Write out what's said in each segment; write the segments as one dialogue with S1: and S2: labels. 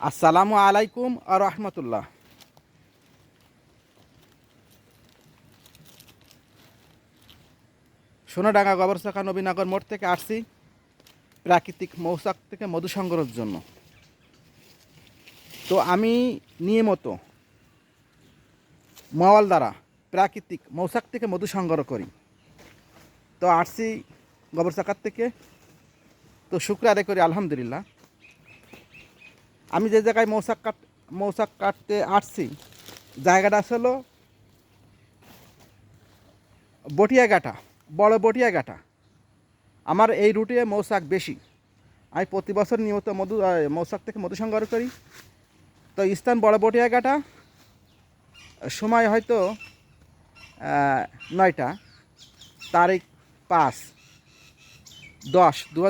S1: আসসালামু আলাইকুম আর রহমতুল্লাহ। সোনাডাঙ্গা গবরসাখা নবীনগর মোড় থেকে আসছি প্রাকৃতিক মৌসাক থেকে মধু সংগ্রহের জন্য। তো আমি নিয়মিত মাওয়াল দ্বারা প্রাকৃতিক মৌসাক থেকে মধু সংগ্রহ করি। তো আসছি গবরসাখার থেকে। তো শুক্র করি, আলহামদুলিল্লাহ। আমি যে জায়গায় মৌসাক কাট মৌসাক কাটতে আসছি, জায়গাটা হলো বটিয়াঘাটা, বড় বটিয়াঘাটা। আমার এই রুটে মৌসাক বেশি। আমি প্রতি বছর নিয়মিত মধু মৌসাক থেকে মধু সংগ্রহ করি। তো স্থান বড় বটিয়াঘাটা। সময় হয়তো নয়টা। তারিখ পাঁচ। দশ দু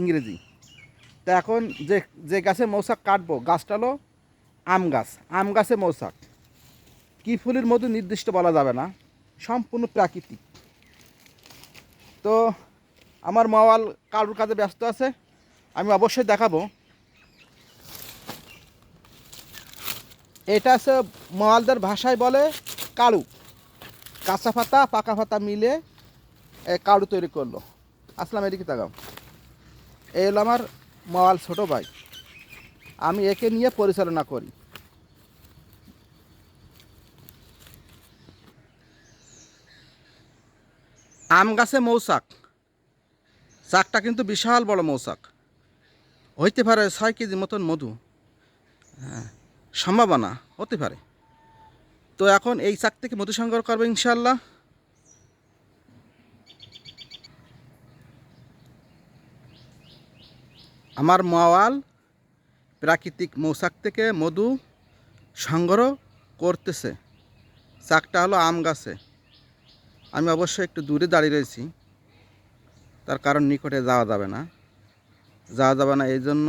S1: ইংরেজি। তা এখন যে যে গাছে মৌসাক কাটবো, গাছটা হলো আম গাছ, আম গাছে মৌসাক কী ফুলের মধু নির্দিষ্ট বলা যাবে না, সম্পূর্ণ প্রাকৃতিক। তো আমার মাওয়াল কারুর কাজে ব্যস্ত আছে, আমি অবশ্যই দেখাবো। এটা হচ্ছে মাওয়ালদের ভাষায় বলে কাড়ু কাঁচা পাতা, পাকা পাতা মিলে কাড়ু তৈরি করল। আসলাম এদিকে তাকাও এই হলো আমার মাওয়াল ছোট ভাই। আমি একে নিয়ে পরিচালনা করি। আম গাছে মৌসাক চাকটা কিন্তু বিশাল বড় মৌসাক হইতে পারে ছয় কেজি মতন মধু। হ্যাঁ সম্ভাবনা, হতে পারে। তো এখন এই চাক থেকে মধু সংগ্রহ করব ইনশাল্লাহ আমার মাওয়াল প্রাকৃতিক মৌসাক থেকে মধু সংগ্রহ করতেছে। চাকটা হলো আম গাছে। আমি অবশ্যই একটু দূরে দাঁড়িয়ে রয়েছি। তার কারণ নিকটে যাওয়া যাবে না। যাওয়া যাবে না এই জন্য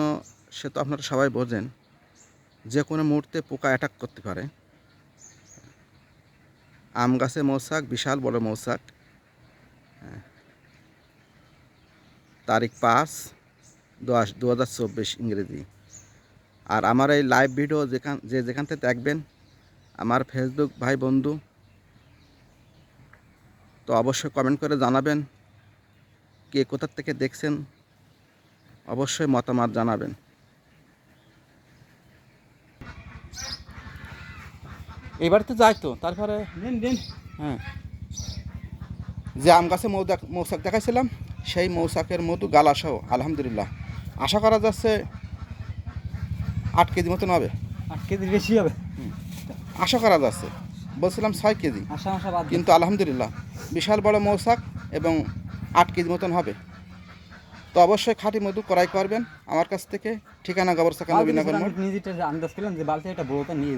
S1: সে তো আপনারা সবাই বোঝেন, যে কোনো মুহূর্তে পোকা অ্যাটাক করতে পারে। আম গাছে মৌসাক বিশাল বড় মৌসাক হ্যাঁ। তারিখ পাঁচ। দশ দু হাজার চব্বিশ ইংরেজি। আর আমার এই লাইভ ভিডিও যেখান যে যেখান থেকে দেখবেন আমার ফেসবুক ভাই বন্ধু তো অবশ্যই কমেন্ট করে জানাবেন কে কোথার থেকে দেখছেন অবশ্যই মতামত জানাবেন। এবারে তো যাই তো তারপরে
S2: দিন দিন
S1: হ্যাঁ। যে আম গাছে মৌ দেখ- মৌসাক দেখাইছিলাম সেই মৌসাকের মধু গালাসহ আলহামদুলিল্লাহ। আশা করা যাচ্ছে আট কেজি মতন হবে।
S2: আট কেজি বেশি হবে।
S1: আশা করা যাচ্ছে। বলছিলাম ছয় কেজি। কিন্তু আলহামদুলিল্লাহ বিশাল বড় মৌসাক এবং আট কেজি মতন হবে। তো অবশ্যই খাঁটি মধু ক্রয় করবেন। আমার কাছ থেকে ঠিকানা গবরসাকা
S2: সাকা
S1: নবীনগর
S2: আন্দাজ করলাম যে বালতি একটা বড়টা নিয়ে